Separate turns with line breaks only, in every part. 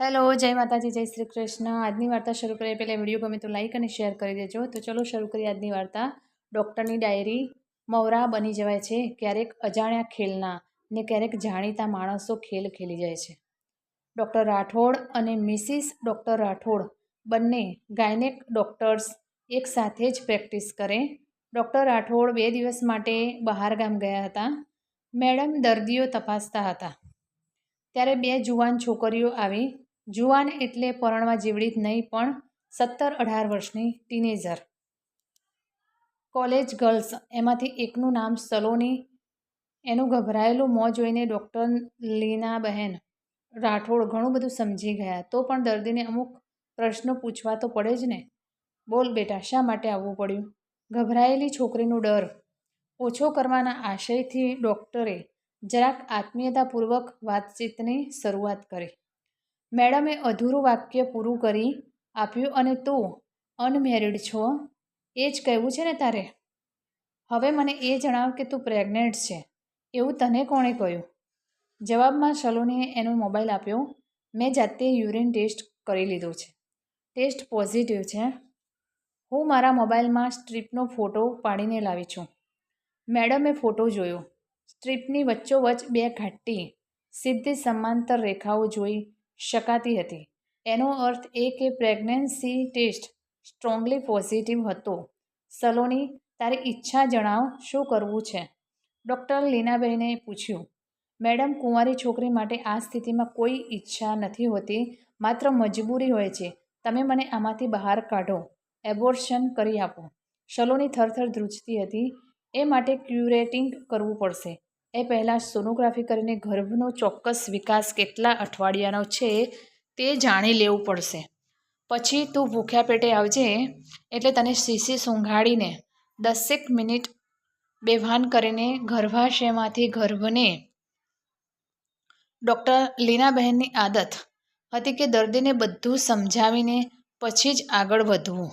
Hello, જય માતાજી, જય શ્રી કૃષ્ણ. આજની વાર્તા શરૂ કરીએ. પહેલાં વીડિયો ગમે તો લાઈક અને શેર કરી દેજો. તો ચલો શરૂ કરીએ આજની વાર્તા. ડૉક્ટરની ડાયરી મવરા બની જવાય છે ક્યારેક અજાણ્યા ખેલના ને ક્યારેક જાણીતા માણસો ખેલ ખેલી જાય છે. ડૉક્ટર રાઠોડ અને મિસિસ ડૉક્ટર રાઠોડ બંને ગાયનેક ડૉક્ટર્સ એકસાથે જ પ્રેક્ટિસ કરે. ડૉક્ટર રાઠોડ બે દિવસ માટે બહાર ગામ ગયા હતા. મેડમ દર્દીઓ તપાસતા હતા. ત્યારે બે જુવાન છોકરીઓ આવી જુવાન એટલે પરણવા જીવડીત નહીં, પણ સત્તર અઢાર વર્ષની ટીનેજર. કોલેજ ગર્લ્સ, એમાંથી એકનું નામ સલોની, એનું ગભરાયેલું મોં જોઈને ડૉક્ટર લીના બહેન રાઠોડ ઘણું બધું સમજી ગયા. તો પણ દર્દીને અમુક પ્રશ્નો પૂછવા તો પડે જ ને. બોલ બેટા, શા માટે આવવું પડ્યું? ગભરાયેલી છોકરીનો ડર. ઓછો કરવાના આશયથી ડૉક્ટરે જરાક આત્મીયતાપૂર્વક વાતચીતની શરૂઆત કરી. મેડમે અધૂરું વાક્ય પૂરું કરી આપ્યું અને તું અનમેરિડ છો. એ જ કહેવું છે ને તારે? હવે મને એ જણાવ કે તું પ્રેગ્નેન્ટ છે. એવું તને કોણે કહ્યું? જવાબમાં સલોનીએ એનો મોબાઈલ આપ્યો. મેં જાતે યુરિન ટેસ્ટ કરી લીધો છે. ટેસ્ટ પોઝિટિવ છે. હું મારા મોબાઈલમાં સ્ટ્રીપનો ફોટો પાડીને લાવી છું. મેડમે ફોટો જોયો. સ્ટ્રીપની વચ્ચોવચ બે ઘાટી, સીધી સમાંતર રેખાઓ જોઈ શકાતી હતી. એનો અર્થ એ કે પ્રેગ્નન્સી ટેસ્ટ સ્ટ્રોંગલી પોઝિટિવ હતો. સલોની, તારી ઈચ્છા જણાવ, શું કરવું છે? ડૉક્ટર લીનાબહેને પૂછ્યું. મેડમ, કુંવારી છોકરી માટે આ સ્થિતિમાં કોઈ ઈચ્છા નથી હોતી, માત્ર મજબૂરી હોય છે. તમે મને આમાંથી બહાર કાઢો. એબોર્શન કરી આપો. સલોની થરથર ધ્રુજતી હતી. એ માટે ક્યુરેટિંગ કરવું પડશે. એ પહેલાં સોનોગ્રાફી કરીને ગર્ભનો ચોક્કસ વિકાસ કેટલા અઠવાડિયાનો છે તે જાણી લેવું પડશે. પછી તું ભૂખ્યા પેટે આવજે એટલે તને શીશી સૂંઘાડીને દસેક મિનિટ બેભાન કરીને ગર્ભાશયમાંથી ગર્ભને ડૉક્ટર લીનાબહેનની આદત હતી કે દર્દીને બધું સમજાવીને પછી જ આગળ વધવું.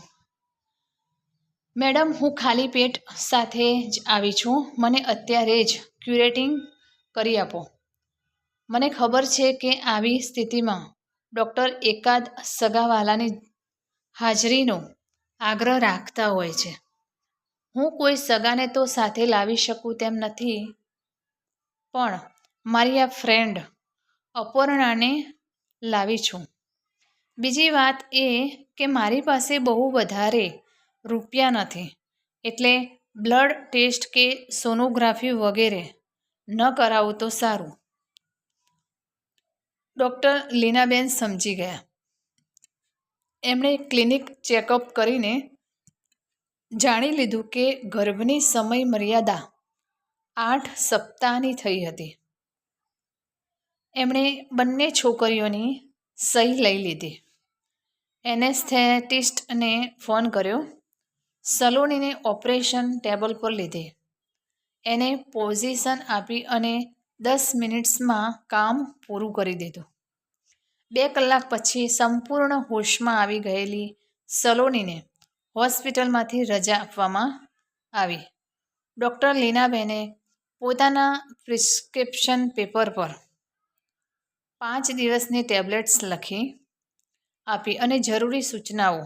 મેડમ, હું ખાલી પેટ સાથે જ આવી છું. મને અત્યારે જ ક્યુરેટિંગ કરી આપો. મને ખબર છે કે આવી સ્થિતિમાં ડૉક્ટર એકાદ સગાવાલાની હાજરીનો આગ્રહ રાખતા હોય છે. હું કોઈ સગાને તો સાથે લાવી શકું તેમ નથી, પણ મારી આ ફ્રેન્ડ અપર્ણાને લાવી છું. બીજી વાત એ કે મારી પાસે બહુ વધારે રૂપિયા નથી, એટલે બ્લડ ટેસ્ટ કે સોનોગ્રાફી વગેરે ન કરાવો તો સારું. ડૉક્ટર લીનાબેન સમજી ગયા. એમણે ક્લિનિક ચેકઅપ કરીને જાણી લીધું કે ગર્ભની સમય મર્યાદા આઠ સપ્તાહની થઈ હતી. એમણે બંને છોકરીઓની સહી લઈ લીધી. એનેસ્થેટિસ્ટને ફોન કર્યો. સલોનીને ઓપરેશન ટેબલ પર લીધે. એને પોઝિશન આપી અને દસ મિનિટ્સમાં કામ પૂરું કરી દીધું. બે કલાક પછી સંપૂર્ણ હોશમાં આવી ગયેલી સલોનીને હોસ્પિટલમાંથી રજા આપવામાં આવી. ડૉક્ટર લીનાબેને પોતાના પ્રિસ્ક્રિપ્શન પેપર પર પાંચ દિવસની ટેબ્લેટ્સ લખી આપી અને જરૂરી સૂચનાઓ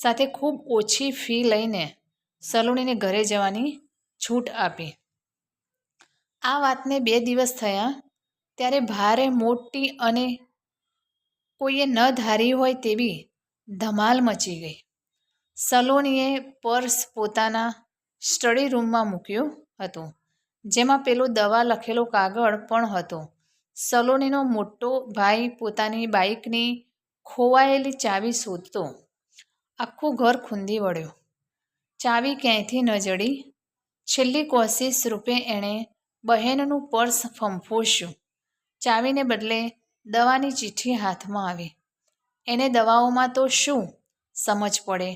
સાથે ખૂબ ઓછી ફી લઈને સલોનીને ઘરે જવાની છૂટ આપી. આ વાતને બે દિવસ થયા ત્યારે ભારે મોટી અને કોઈએ ન ધારી હોય તેવી ધમાલ મચી ગઈ. સલોનીએ પર્સ પોતાના સ્ટડી રૂમમાં મૂક્યું હતું, જેમાં પેલો દવા લખેલો કાગળ પણ હતો. સલોનીનો મોટો ભાઈ પોતાની બાઇકની ખોવાયેલી ચાવી શોધતો આખું ઘર ખૂંદી વળ્યું. ચાવી ક્યાંયથી ન જડી. છેલ્લી કોશિશ રૂપે એણે બહેનનું પર્સ ફંફોશ્યું ચાવીને બદલે દવાની ચિઠ્ઠી હાથમાં આવી. એને દવાઓમાં તો શું સમજ પડે?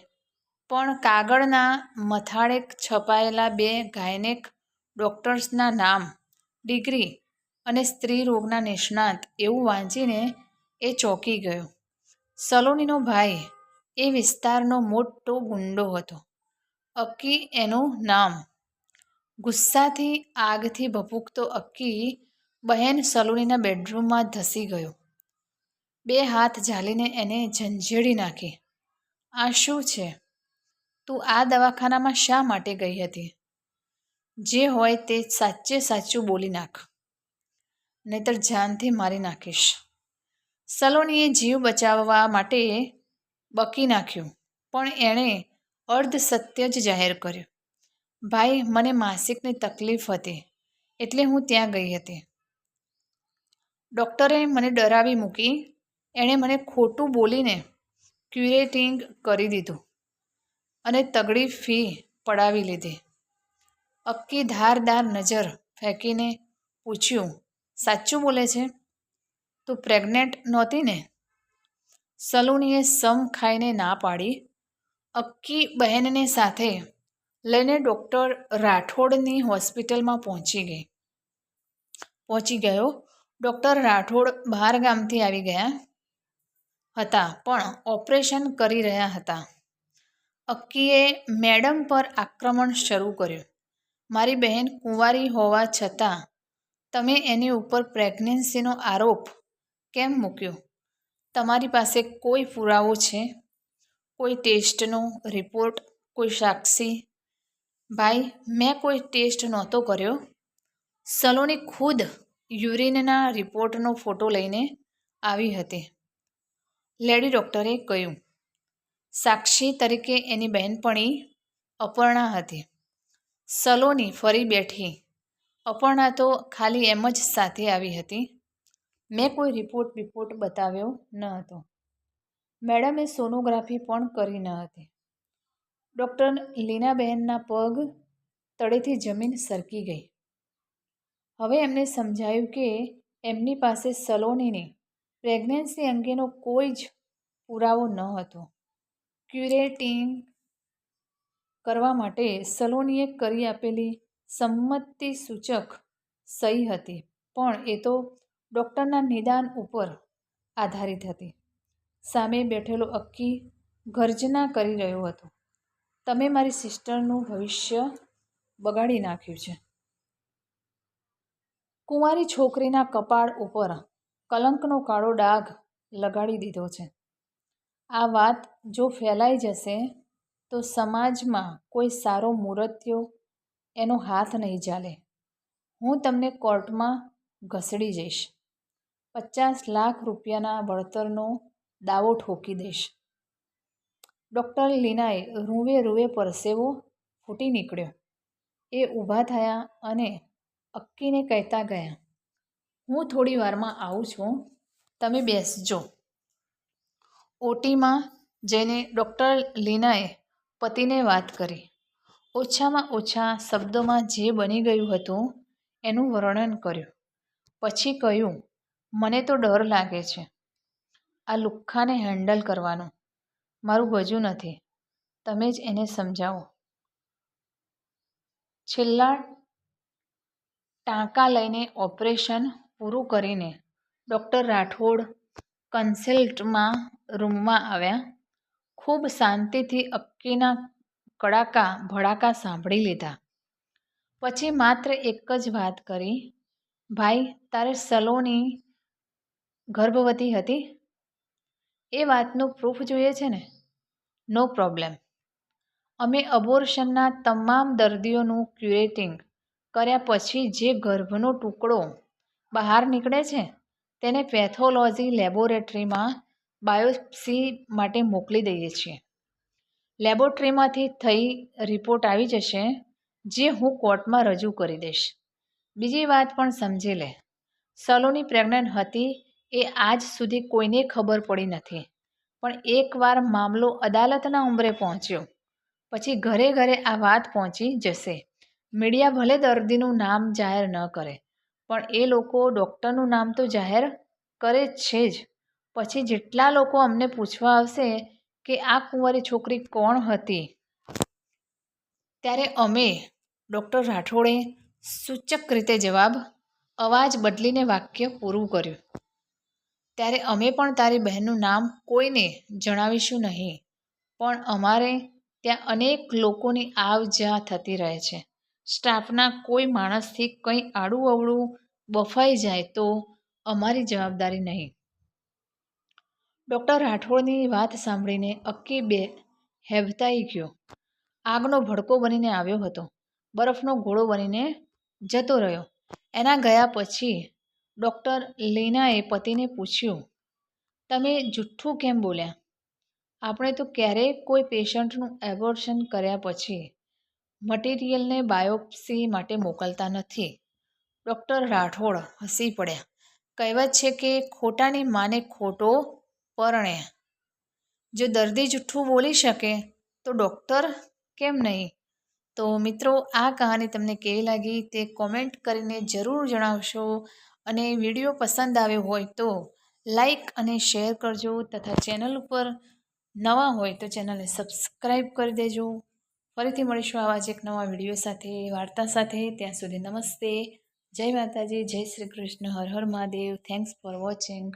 પણ કાગળના મથાળે છપાયેલા બે ગાયનેક ડૉક્ટર્સના નામ, ડિગ્રી અને સ્ત્રી રોગના નિષ્ણાત એવું વાંચીને એ ચોંકી ગયો. સલોનીનો ભાઈ એ વિસ્તારનો મોટો ગુંડો હતો. અક્કી એનું નામ. ગુસ્સાથી આગથી ભભૂકતો અક્કી બહેન સલોનીના બેડરૂમમાં ધસી ગયો. બે હાથ ઝાલીને એને ઝંઝેડી નાખી. આ શું છે? તું આ દવાખાનામાં શા માટે ગઈ હતી? જે હોય તે સાચે સાચું બોલી નાખ. નહીતર જાનથી મારી નાખીશ. સલોનીએ જીવ બચાવવા માટે બકી નાખ્યું. પણ એણે અર્ધ સત્ય જ જાહેર કર્યું. ભાઈ, મને માસિકની તકલીફ હતી, એટલે હું ત્યાં ગઈ હતી. ડૉક્ટરે મને ડરાવી મૂકી, એણે મને ખોટું બોલીને ક્યુરેટિંગ કરી દીધું અને તગડી ફી પડાવી લીધી. અક્કી ધારદાર નજર ફેંકીને પૂછ્યું, સાચું બોલે છે? તું પ્રેગ્નેન્ટ નહોતી ને? સલુનીએ સમ ખાઈને ના પાડી. અક્કી બહેનને સાથે લઈને ડૉક્ટર રાઠોડની હોસ્પિટલમાં પહોંચી ગઈ. પહોંચી ગયો. ડૉક્ટર રાઠોડ બહાર ગામથી આવી ગયા હતા, પણ ઓપરેશન કરી રહ્યા હતા. અક્કીએ મેડમ પર આક્રમણ શરૂ કર્યું. મારી બહેન કુંવારી હોવા છતાં તમે એની ઉપર પ્રેગ્નન્સીનો આરોપ કેમ મૂક્યો? તમારી પાસે કોઈ પુરાવો છે? કોઈ ટેસ્ટનો રિપોર્ટ કોઈ સાક્ષી? ભાઈ, મેં કોઈ ટેસ્ટ નહોતો કર્યો. સલોની ખુદ યુરિનના રિપોર્ટનો ફોટો લઈને આવી હતી. લેડી ડૉક્ટરે કહ્યું, સાક્ષી તરીકે એની બહેનપણી અપર્ણા હતી. સલોની ફરી બેઠી. અપર્ણા તો ખાલી એમ જ સાથે આવી હતી. મેં કોઈ રિપોર્ટ રિપોર્ટ બતાવ્યો ન હતો. મેડમે સોનોગ્રાફી પણ કરી ન હતી. ડૉક્ટર લીનાબહેનના પગ તળેથી જમીન સરકી ગઈ. હવે એમને સમજાયું કે એમની પાસે સલોનીની પ્રેગ્નન્સી અંગેનો કોઈ જ પુરાવો ન હતો. ક્યુરેટિંગ કરવા માટે સલોનીએ કરી આપેલી સંમતિ સૂચક સહી હતી, પણ એ તો ડૉક્ટરના નિદાન ઉપર આધારિત હતી. સામે બેઠેલો અક્કી ગર્જના કરી રહ્યો હતો. તમે મારી સિસ્ટરનું ભવિષ્ય બગાડી નાખ્યું છે. કુંવારી છોકરીના કપાળ ઉપર કલંકનો કાળો ડાઘ લગાડી દીધો છે. આ વાત જો ફેલાઈ જશે, તો સમાજમાં કોઈ સારો મૂર્ત્યો એનો હાથ નહીં ચાલે. હું તમને કોર્ટમાં ઘસડી જઈશ. પચાસ લાખ રૂપિયાના વળતરનો દાવો ઠોકી દઈશ ડૉક્ટર લીનાએ રૂવે રૂવે પરસેવો ફૂટી નીકળ્યો. એ ઊભા થયા અને અક્કીને કહેતા ગયા, હું થોડી વારમાં આવું છું. તમે બેસજો. ઓટીમાં જઈને ડૉક્ટર લીનાએ પતિને વાત કરી. ઓછામાં ઓછા શબ્દોમાં જે બની ગયું હતું એનું વર્ણન કર્યું. પછી કહ્યું મને તો ડર લાગે છે. આ લુખ્ખાને હેન્ડલ કરવાનું. મારું ગજું નથી. તમે જ એને સમજાવો. છેલ્લા ટાંકા લઈને ઓપરેશન પૂરું કરીને ડૉક્ટર રાઠોડ કન્સલ્ટમાં રૂમમાં આવ્યા. ખૂબ શાંતિથી અક્કીના કડાકા ભડાકા સાંભળી લીધા. પછી માત્ર એક જ વાત કરી, ભાઈ, તારે સલોની ગર્ભવતી હતી? એ વાતનું પ્રૂફ જોઈએ છે ને? નો પ્રોબ્લેમ અમે અબોર્શનના તમામ દર્દીઓનું ક્યુરેટિંગ કર્યા પછી જે ગર્ભનો ટુકડો બહાર નીકળે છે, તેને પેથોલોજી લેબોરેટરીમાં બાયોપ્સી માટે મોકલી દઈએ છીએ. લેબોરેટરીમાંથી થઈ રિપોર્ટ આવી જશે, જે હું કોર્ટમાં રજૂ કરી દઈશ. બીજી વાત પણ સમજી લે. સલોની પ્રેગ્નન્ટ હતી એ આજ સુધી કોઈને ખબર પડી નથી. પણ એકવાર મામલો અદાલતના ઉંબરે પહોંચ્યો. પછી ઘરે ઘરે આ વાત પહોંચી જશે. મીડિયા ભલે દર્દીનું નામ જાહેર ન કરે, પણ એ લોકો ડૉક્ટરનું નામ તો જાહેર કરે છે જ. પછી જેટલા લોકો અમને પૂછવા આવશે કે આ કુંવારી છોકરી કોણ હતી? ત્યારે અમે ડૉક્ટર રાઠોડે સૂચક રીતે જવાબ, અવાજ બદલીને વાક્ય પૂરું કર્યું. ત્યારે અમે પણ તારી બહેનનું નામ કોઈને જણાવીશું નહીં. પણ અમારે ત્યાં અનેક લોકોની આવ જા થતી રહે છે. સ્ટાફના કોઈ માણસથી કંઈ આડું અવળું બફાઈ જાય તો અમારી જવાબદારી નહીં. ડૉક્ટર રાઠોડની વાત સાંભળીને અક્કી બે હેબતાઈ ગયો. આગનો ભડકો બનીને આવ્યો હતો. બરફનો ઘોડો બનીને જતો રહ્યો. એના ગયા પછી ડૉક્ટર લીનાએ પતિને પૂછ્યું, તમે જુઠ્ઠું કેમ બોલ્યા? આપણે તો ક્યારેય કોઈ પેશન્ટનું એબોર્શન કર્યા પછી મટીરિયલને બાયોપ્સી માટે મોકલતા નથી. ડૉક્ટર રાઠોડ હસી પડ્યા, કહેવત છે કે ખોટાની માને ખોટો પરણે. જો દર્દી જુઠ્ઠું બોલી શકે તો ડૉક્ટર કેમ નહીં? તો મિત્રો, આ કહાની તમને કેવી લાગી તે કોમેન્ટ કરીને જરૂર જણાવશો. અને વીડિયો પસંદ આવ્યો હોય તો લાઈક અને શેર કરજો તથા ચેનલ ઉપર નવા હોય તો ચેનલને સબસ્ક્રાઈબ કરી દેજો. ફરીથી મળીશું આવા જ એક નવા વીડિયો સાથે, વાર્તા સાથે. ત્યાં સુધી નમસ્તે. જય માતાજી, જય શ્રી કૃષ્ણ. હર હર મહાદેવ. Thanks for watching